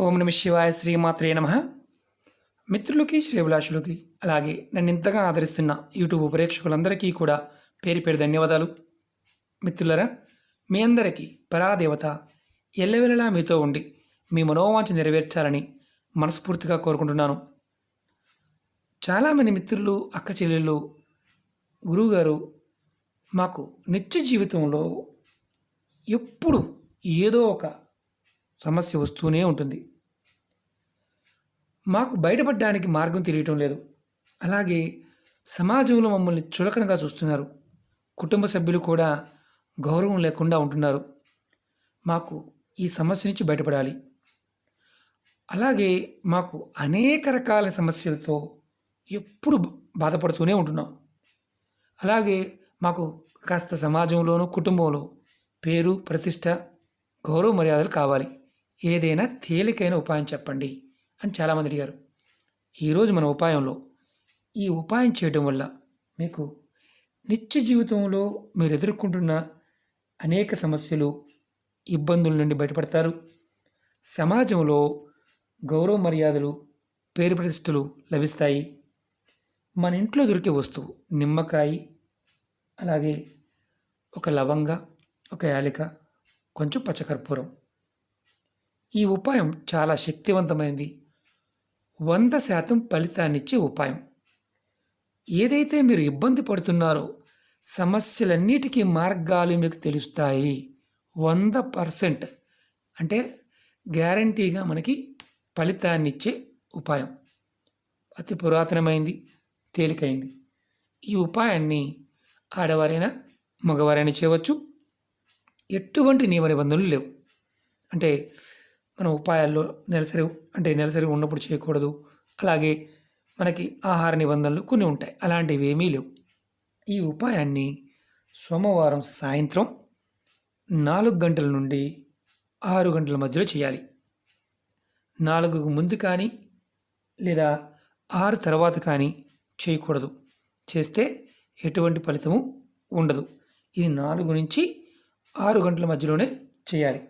ఓం నమ శివాయ శ్రీమాత్రే నమ. మిత్రులకి శ్రేభిలాషులకి అలాగే నన్ను ఇంతగా ఆదరిస్తున్న యూట్యూబ్ ప్రేక్షకులందరికీ కూడా పేరు పేరు ధన్యవాదాలు. మిత్రులరా మీ అందరికీ పరాదేవత ఎల్లవెల్లలా మీతో ఉండి మీ మనోవాంఛ నెరవేర్చాలని మనస్ఫూర్తిగా కోరుకుంటున్నాను. చాలామంది మిత్రులు అక్క చెల్లెళ్ళు గురువుగారు మాకు నిత్య జీవితంలో ఎప్పుడు ఏదో ఒక సమస్య వస్తూనే ఉంటుంది. మాకు బయటపడడానికి మార్గం తెలియటం లేదు. అలాగే సమాజంలో మమ్మల్ని చులకనగా చూస్తున్నారు. కుటుంబ సభ్యులు కూడా గౌరవం లేకుండా ఉంటున్నారు. మాకు ఈ సమస్య నుంచి బయటపడాలి. అలాగే మాకు అనేక రకాల సమస్యలతో ఎప్పుడు బాధపడుతూనే ఉంటున్నాం. అలాగే మాకు కాస్త సమాజంలోనూ కుటుంబంలో పేరు ప్రతిష్ట గౌరవ మర్యాదలు కావాలి. ఏదైనా తేలికైన ఉపాయం చెప్పండి. అని చాలామంది అడిగారు. ఈరోజు మన ఉపాయంలో ఈ ఉపాయం చేయడం వల్ల మీకు నిత్య జీవితంలో మీరు ఎదుర్కొంటున్న అనేక సమస్యలు ఇబ్బందుల నుండి బయటపడతారు. సమాజంలో గౌరవ మర్యాదలు పేరు ప్రతిష్టలు లభిస్తాయి. మన ఇంట్లో దొరికే వస్తువు నిమ్మకాయ అలాగే ఒక లవంగ ఒక యాలిక కొంచెం పచ్చకర్పూరం ఈ ఉపాయం చాలా శక్తివంతమైనది వంద శాతం ఫలితాన్నిచ్చే ఉపాయం. ఏదైతే మీరు ఇబ్బంది పడుతున్నారో సమస్యలన్నిటికీ మార్గాలు మీకు తెలుస్తాయి. వంద పర్సెంట్ అంటే గ్యారంటీగా మనకి ఫలితాన్నిచ్చే ఉపాయం. అతి పురాతనమైంది తేలికైంది. ఈ ఉపాయాన్ని ఆడవారైనా మగవారైనా చేయవచ్చు. ఎటువంటి నియమ నిబంధనలు లేవు. అంటే మన ఉపాయాల్లో నెలసరి అంటే నెలసరి ఉన్నప్పుడు చేయకూడదు. అలాగే మనకి ఆహార నిబంధనలు కొన్ని ఉంటాయి. అలాంటివి ఏమీ లేవు. ఈ ఉపాయాన్ని సోమవారం సాయంత్రం నాలుగు గంటల నుండి ఆరు గంటల మధ్యలో చేయాలి. నాలుగుకు ముందు కానీ లేదా ఆరు తర్వాత కానీ చేయకూడదు. చేస్తే ఎటువంటి ఫలితము ఉండదు. ఇది నాలుగు నుంచి ఆరు గంటల మధ్యలోనే చేయాలి.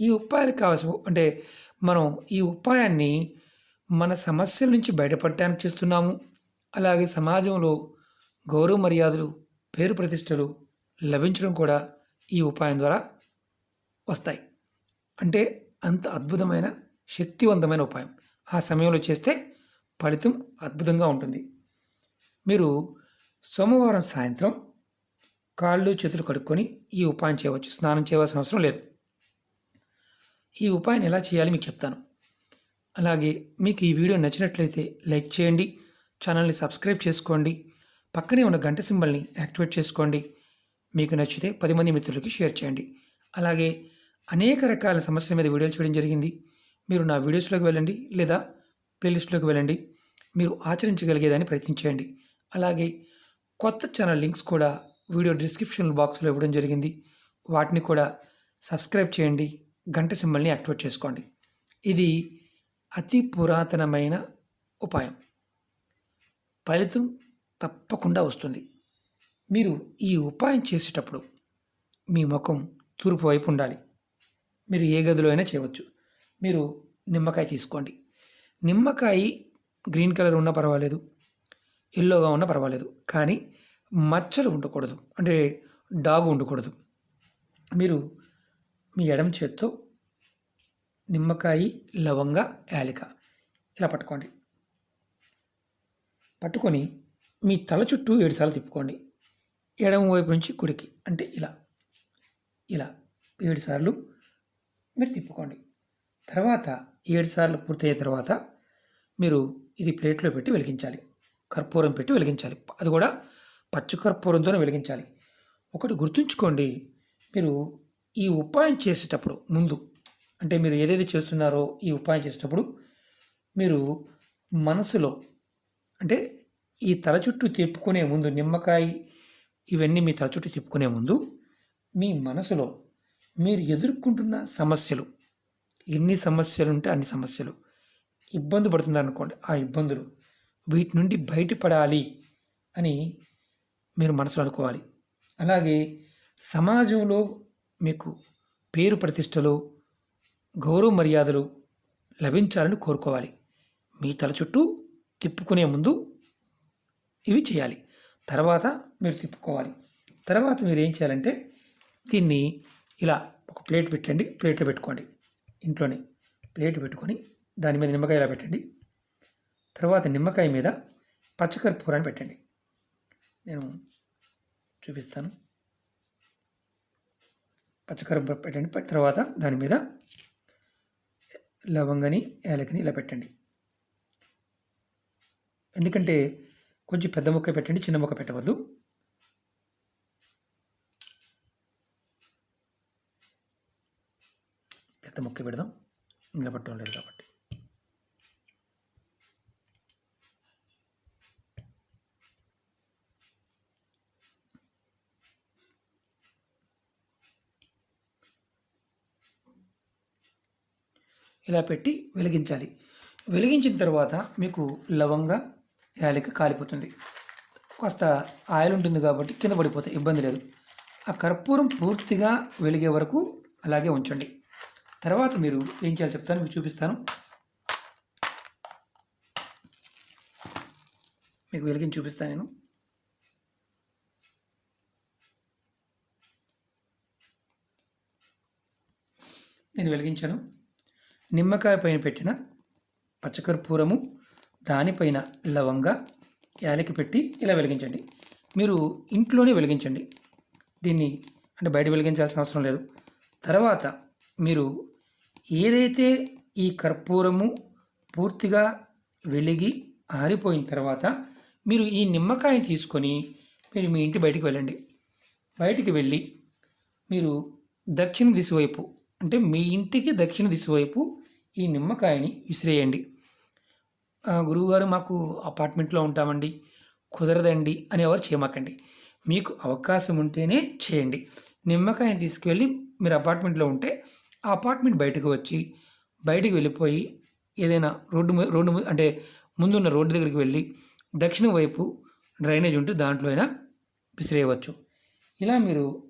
ఈ ఉపాయాలు కావాల్సి అంటే మనం ఈ ఉపాయాన్ని మన సమస్యల నుంచి బయటపడటానికి చేస్తున్నాము. అలాగే సమాజంలో గౌరవ మర్యాదలు పేరు ప్రతిష్టలు లభించడం కూడా ఈ ఉపాయం ద్వారా వస్తాయి. అంటే అంత అద్భుతమైన శక్తివంతమైన ఉపాయం. ఆ సమయంలో చేస్తే ఫలితం అద్భుతంగా ఉంటుంది. మీరు సోమవారం సాయంత్రం కాళ్ళు చేతులు కడుక్కొని ఈ ఉపాయం చేయవచ్చు. స్నానం చేయవలసిన అవసరం లేదు. ఈ ఉపాయాన్ని ఎలా చేయాలి మీకు చెప్తాను. అలాగే మీకు ఈ వీడియో నచ్చినట్లయితే లైక్ చేయండి ఛానల్ని సబ్స్క్రైబ్ చేసుకోండి పక్కనే ఉన్న గంట సింబల్ని యాక్టివేట్ చేసుకోండి మీకు నచ్చితే పది మంది మిత్రులకి షేర్ చేయండి. అలాగే అనేక రకాల సమస్యల మీద వీడియోలు చేయడం జరిగింది. మీరు నా వీడియోస్లోకి వెళ్ళండి లేదా ప్లేలిస్ట్లోకి వెళ్ళండి. మీరు ఆచరించగలిగేదాన్ని ప్రయత్నించండి అలాగే కొత్త ఛానల్ లింక్స్ కూడా వీడియో డిస్క్రిప్షన్ బాక్స్లో ఇవ్వడం జరిగింది. వాటిని కూడా సబ్స్క్రైబ్ చేయండి. గంట సింబల్ని యాక్టివేట్ చేసుకోండి. ఇది అతి పురాతనమైన ఉపాయం. ఫలితం తప్పకుండా వస్తుంది. మీరు ఈ ఉపాయం చేసేటప్పుడు మీ ముఖం తూర్పు వైపు ఉండాలి. మీరు ఏ గదిలో అయినా చేయవచ్చు. మీరు నిమ్మకాయ తీసుకోండి. నిమ్మకాయ గ్రీన్ కలర్ ఉన్నా పర్వాలేదు. ఎల్లోగా ఉన్నా పర్వాలేదు. కానీ మచ్చలు ఉండకూడదు. అంటే డాగు ఉండకూడదు. మీరు మీ ఎడమ చేత్తో నిమ్మకాయ లవంగ యాలిక ఇలా పట్టుకోండి. పట్టుకొని మీ తల చుట్టూ ఏడుసార్లు తిప్పుకోండి. ఎడమ వైపు నుంచి కుడికి అంటే ఇలా ఇలా ఏడుసార్లు మీరు తిప్పుకోండి. తర్వాత ఏడుసార్లు పూర్తయ్యే తర్వాత మీరు ఇది ప్లేట్లో పెట్టి వెలిగించాలి. కర్పూరం పెట్టి వెలిగించాలి. అది కూడా పచ్చి కర్పూరంతోనే వెలిగించాలి. ఒకటి గుర్తుంచుకోండి. మీరు ఈ ఉపాయం చేసేటప్పుడు ముందు అంటే మీరు ఏదైతే చేస్తున్నారో ఈ ఉపాయం చేసేటప్పుడు మీరు మనసులో అంటే ఈ తల చుట్టూ తిప్పుకునే ముందు నిమ్మకాయ ఇవన్నీ మీ తల చుట్టూ తిప్పుకునే ముందు మీ మనసులో మీరు ఎదుర్కొంటున్న సమస్యలు ఎన్ని సమస్యలు ఉంటే అన్ని సమస్యలు ఇబ్బంది పడుతుందనుకోండి ఆ ఇబ్బందులు వీటి నుండి బయటపడాలి అని మీరు మనసులో అనుకోవాలి. అలాగే సమాజంలో మీకు పేరు ప్రతిష్టలు గౌరవ మర్యాదలు లభించాలని కోరుకోవాలి. మీ తల చుట్టూ తిప్పుకునే ముందు ఇవి చేయాలి. తర్వాత మీరు తిప్పుకోవాలి. తర్వాత మీరు ఏం చేయాలంటే దీన్ని ఇలా ఒక ప్లేట్ పెట్టండి. ప్లేట్లో పెట్టుకోండి. ఇంట్లోనే ప్లేట్ పెట్టుకొని దాని మీద నిమ్మకాయ ఇలా పెట్టండి. తర్వాత నిమ్మకాయ మీద పచ్చకర్పూరాన్ని పెట్టండి. నేను చూపిస్తాను. పచ్చకర్పూరం పెట్టండి. తర్వాత దాని మీద లవంగని యాలకని ఇలా పెట్టండి. ఎందుకంటే కొంచెం పెద్ద ముక్క పెట్టండి చిన్న ముక్క పెట్టవద్దు. పెద్ద ముక్క పెడదాం. ఇందులో పట్టడం లేదు కాబట్టి. ఇలా పెట్టి వెలిగించాలి. వెలిగించిన తర్వాత మీకు లవంగ యాలిక కాలిపోతుంది. కాస్త ఆయిల్ ఉంటుంది కాబట్టి కింద పడిపోతాయి ఇబ్బంది లేదు. ఆ కర్పూరం పూర్తిగా వెలిగే వరకు అలాగే ఉంచండి. తర్వాత మీరు ఏం చేయాలో చెప్తాను మీకు చూపిస్తాను. మీకు వెలిగించి చూపిస్తాను నేను. నేను వెలిగించాను. నిమ్మకాయ పైన పెట్టిన పచ్చకర్పూరము దానిపైన లవంగ యాలకి పెట్టి ఇలా వెలిగించండి. మీరు ఇంట్లోనే వెలిగించండి. దీన్ని అంటే బయట వెలిగించాల్సిన అవసరం లేదు. తర్వాత మీరు ఏదైతే ఈ కర్పూరము పూర్తిగా వెలిగి ఆరిపోయిన తర్వాత మీరు ఈ నిమ్మకాయ తీసుకొని మీరు మీ ఇంటి బయటికి వెళ్ళండి. బయటికి వెళ్ళి మీరు దక్షిణ దిశ వైపు అంటే మీ ఇంటికి దక్షిణ దిశ వైపు ఈ నిమ్మకాయని విసిరేయండి. "ఆ, గురువుగారు మాకు అపార్ట్మెంట్లో ఉంటామండి కుదరదండి అని ఎవరు చేయమాకండి. మీకు అవకాశం ఉంటేనే చేయండి. నిమ్మకాయని తీసుకువెళ్ళి మీరు అపార్ట్మెంట్లో ఉంటే ఆ అపార్ట్మెంట్ బయటకు వచ్చి బయటికి వెళ్ళిపోయి ఏదైనా రోడ్డు రోడ్డు అంటే ముందున్న రోడ్డు దగ్గరికి వెళ్ళి దక్షిణ వైపు డ్రైనేజ్ ఉంటే దాంట్లో అయినా విసిరేయవచ్చు. ఇలా మీరు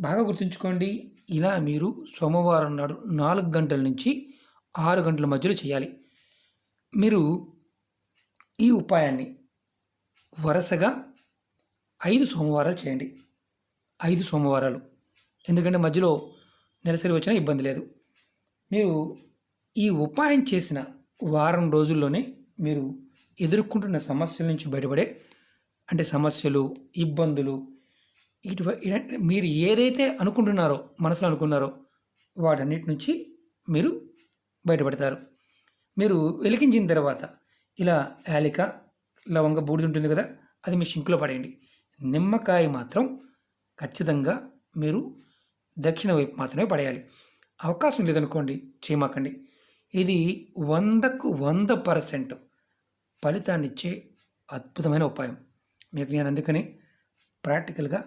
బాగా గుర్తుంచుకోండి. ఇలా మీరు సోమవారం నాడు నాలుగు గంటల నుంచి ఆరు గంటల మధ్యలో చేయాలి. మీరు ఈ ఉపాయాన్ని వరుసగా ఐదు సోమవారాలు చేయండి. ఐదు సోమవారాలు. ఎందుకంటే మధ్యలో నెలసరి వచ్చినా ఇబ్బంది లేదు. మీరు ఈ ఉపాయం చేసిన వారం రోజుల్లోనే మీరు ఎదుర్కొంటున్న సమస్యల నుంచి బయటపడే అంటే సమస్యలు ఇబ్బందులు ఇటు మీరు ఏదైతే అనుకుంటున్నారో మనసులో అనుకున్నారో వాటన్నిటి నుంచి మీరు బయటపడతారు. మీరు వెలిగించిన తర్వాత ఇలా యాలిక లవంగ బూడిద ఉంటుంది కదా అది మీ షింకులో పడేయండి. నిమ్మకాయ మాత్రం ఖచ్చితంగా మీరు దక్షిణ వైపు మాత్రమే పడేయాలి. అవకాశం లేదనుకోండి చేయమాకండి ఇది వందకు వంద పర్సెంట్ ఫలితాన్నిచ్చే అద్భుతమైన ఉపాయం. మీకు నేను అందుకని ప్రాక్టికల్గా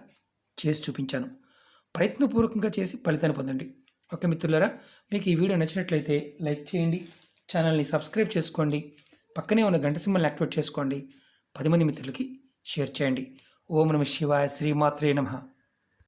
చేసి చూపించాను. ప్రయత్నపూర్వకంగా చేసి ఫలితాన్ని పొందండి. ఓకే మిత్రులారా మీకు ఈ వీడియో నచ్చినట్లయితే లైక్ చేయండి ఛానల్ని సబ్స్క్రైబ్ చేసుకోండి పక్కనే ఉన్న గంట సింబల్ని యాక్టివేట్ చేసుకోండి పది మంది మిత్రులకి షేర్ చేయండి. ఓం నమ శివాయ శ్రీమాత్రే నమః.